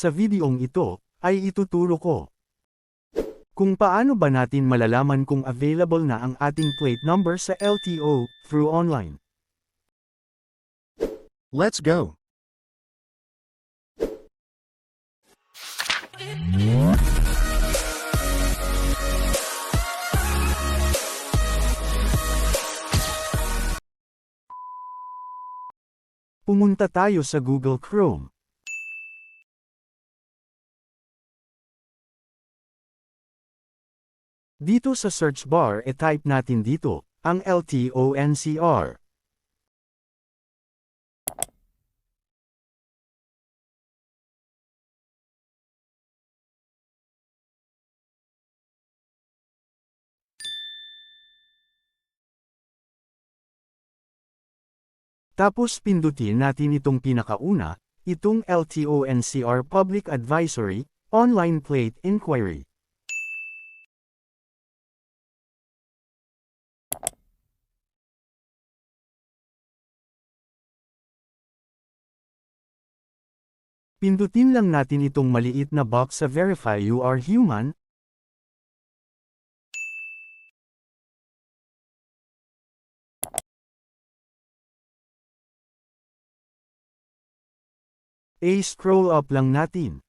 Sa videong ito, ay ituturo ko kung paano ba natin malalaman kung available na ang ating plate number sa LTO through online. Let's go. Pumunta tayo sa Google Chrome. Dito sa search bar e-type natin dito, ang LTONCR. Tapos pindutin natin itong pinakauna, itong LTONCR Public Advisory, Online Plate Inquiry. Pindutin lang natin itong maliit na box sa Verify You Are Human, A-scroll up lang natin.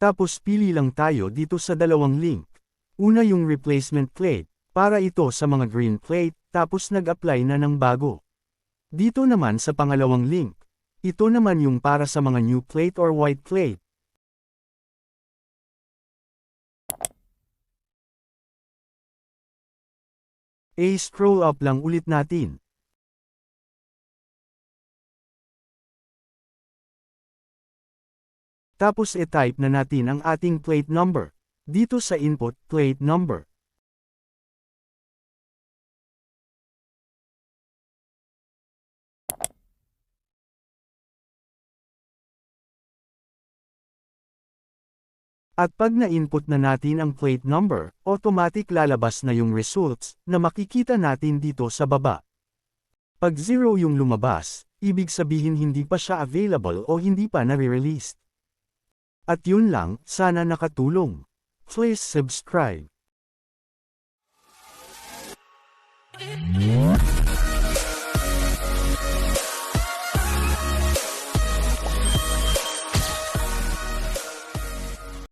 Tapos pili lang tayo dito sa dalawang link. Una yung replacement plate, para ito sa mga green plate, tapos nag-apply na ng bago. Dito naman sa pangalawang link. Ito naman yung para sa mga new plate or white plate. A-scroll up lang ulit natin. Tapos e-type na natin ang ating plate number. Dito sa input, plate number. At pag na-input na natin ang plate number, automatic lalabas na yung results na makikita natin dito sa baba. Pag 0 yung lumabas, ibig sabihin hindi pa siya available o hindi pa nare-released. At yun lang, sana nakatulong. Please subscribe.